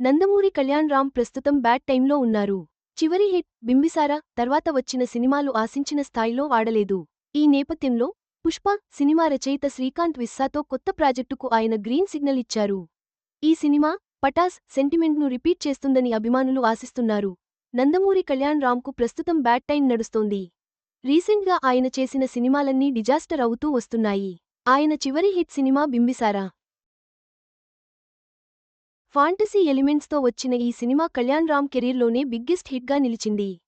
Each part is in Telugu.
నందమూరి కళ్యాణ్ రామ్ ప్రస్తుతం బ్యాడ్ టైంలో ఉన్నారు. చివరి హిట్ బింబిసార తర్వాత వచ్చిన సినిమాలు ఆశించిన స్థాయిలో ఆడలేదు. ఈ నేపథ్యంలో పుష్ప సినిమా రచయిత శ్రీకాంత్ విస్సాతో కొత్త ప్రాజెక్టుకు ఆయన గ్రీన్ సిగ్నల్ ఇచ్చారు. ఈ సినిమా పటాస్ సెంటిమెంట్ను రిపీట్ చేస్తుందని అభిమానులు ఆశిస్తున్నారు. నందమూరి కళ్యాణ్ రామ్కు ప్రస్తుతం బ్యాడ్ టైం నడుస్తోంది. రీసెంట్గా ఆయన చేసిన సినిమాలన్నీ డిజాస్టర్ అవుతూ వస్తున్నాయి. ఆయన చివరి హిట్ సినిమా బింబిసారా. ఫాంటసీ ఎలిమెంట్స్తో వచ్చిన ఈ సినిమా కళ్యాణ్ రామ్ కెరీర్లోనే బిగ్గెస్ట్ హిట్గా నిలిచింది.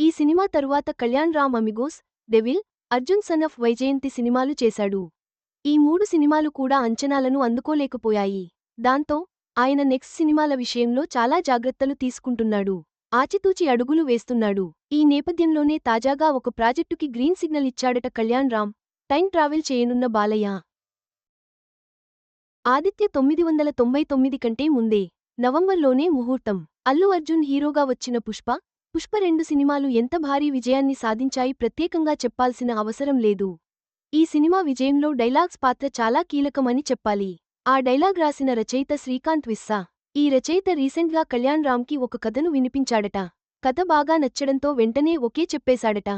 ఈ సినిమా తరువాత Kalyan Ram Amigos Devil Arjun son of Vyjayanthi సినిమాలు చేశాడు. ఈ మూడు సినిమాలు కూడా అంచనాలను అందుకోలేకపోయాయి. దాంతో ఆయన నెక్స్ట్ సినిమాల విషయంలో చాలా జాగ్రత్తలు తీసుకుంటున్నాడు. ఆచితూచి అడుగులు వేస్తున్నాడు. ఈ నేపథ్యంలోనే తాజాగా ఒక ప్రాజెక్టుకి గ్రీన్ సిగ్నల్ ఇచ్చాడట కళ్యాణ్ రామ్. టైం ట్రావెల్ చేయనున్న బాలయ్య. ఆదిత్య తొమ్మిది వందల తొంభై తొమ్మిది కంటే ముందే నవంబర్లోనే ముహూర్తం. అల్లు అర్జున్ హీరోగా వచ్చిన పుష్ప పుష్ప రెండు సినిమాలు ఎంత భారీ విజయాన్ని సాధించాయి ప్రత్యేకంగా చెప్పాల్సిన అవసరం లేదు. ఈ సినిమా విజయంలో డైలాగ్స్ పాత్ర చాలా కీలకమని చెప్పాలి. ఆ డైలాగ్ రాసిన రచయిత శ్రీకాంత్ విస్సా. ఈ రచయిత రీసెంట్గా కళ్యాణ్ రామ్కి ఒక కథను వినిపించాడట. కథ బాగా నచ్చడంతో వెంటనే ఒకే చెప్పేశాడట.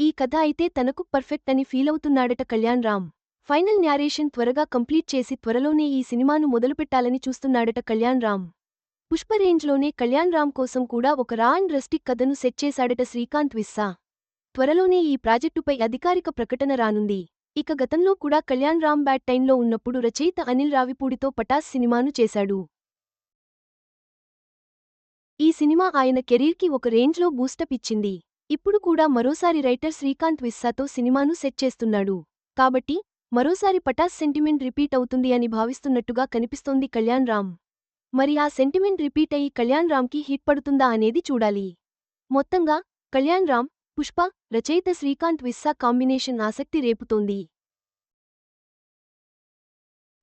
ఈ కథ అయితే తనకు పర్ఫెక్ట్ అని ఫీలవుతున్నాడట కళ్యాణ్ రామ్. ఫైనల్ న్యారేషన్ త్వరగా కంప్లీట్ చేసి త్వరలోనే ఈ సినిమాను మొదలుపెట్టాలని చూస్తున్నాడట కళ్యాణ్ రామ్. పుష్ప రేంజ్లోనే కళ్యాణ్ రామ్ కోసం కూడా ఒక రా అండ్ రస్టిక్ కథను సెట్ చేశాడట శ్రీకాంత్ విస్సా త్వరలోనే ఈ ప్రాజెక్టుపై అధికారిక ప్రకటన రానుంది. ఇక గతంలో కూడా కళ్యాణ్ రామ్ బ్యాట్ టైంలో ఉన్నప్పుడు రచయిత అనిల్ రావిపూడితో పటాస్ సినిమాను చేశాడు. ఈ సినిమా ఆయన కెరీర్కి ఒక రేంజ్లో బూస్టప్ ఇచ్చింది. ఇప్పుడు కూడా మరోసారి రైటర్ శ్రీకాంత్ విస్సాతో సినిమాను సెట్ చేస్తున్నాడు. కాబట్టి మరోసారి పటాస్ సెంటిమెంట్ రిపీట్ అవుతుంది అని భావిస్తున్నట్టుగా కనిపిస్తోంది కళ్యాణ్ రామ్. మరి ఆ సెంటిమెంట్ రిపీట్ అయ్యి కళ్యాణ్ రామ్కి హిట్ పడుతుందా అనేది చూడాలి. మొత్తంగా కళ్యాణ్ రామ్ పుష్ప రచయిత శ్రీకాంత్ విస్సా కాంబినేషన్ ఆసక్తి రేపుతోంది.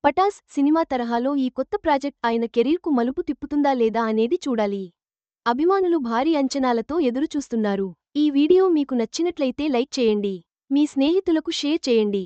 పటాస్ సినిమా తరహాలో ఈ కొత్త ప్రాజెక్ట్ ఆయన కెరీర్కు మలుపు తిప్పుతుందా లేదా అనేది చూడాలి. అభిమానులు భారీ అంచనాలతో ఎదురుచూస్తున్నారు. ఈ వీడియో మీకు నచ్చినట్లయితే లైక్ చేయండి. మీ స్నేహితులకు షేర్ చేయండి.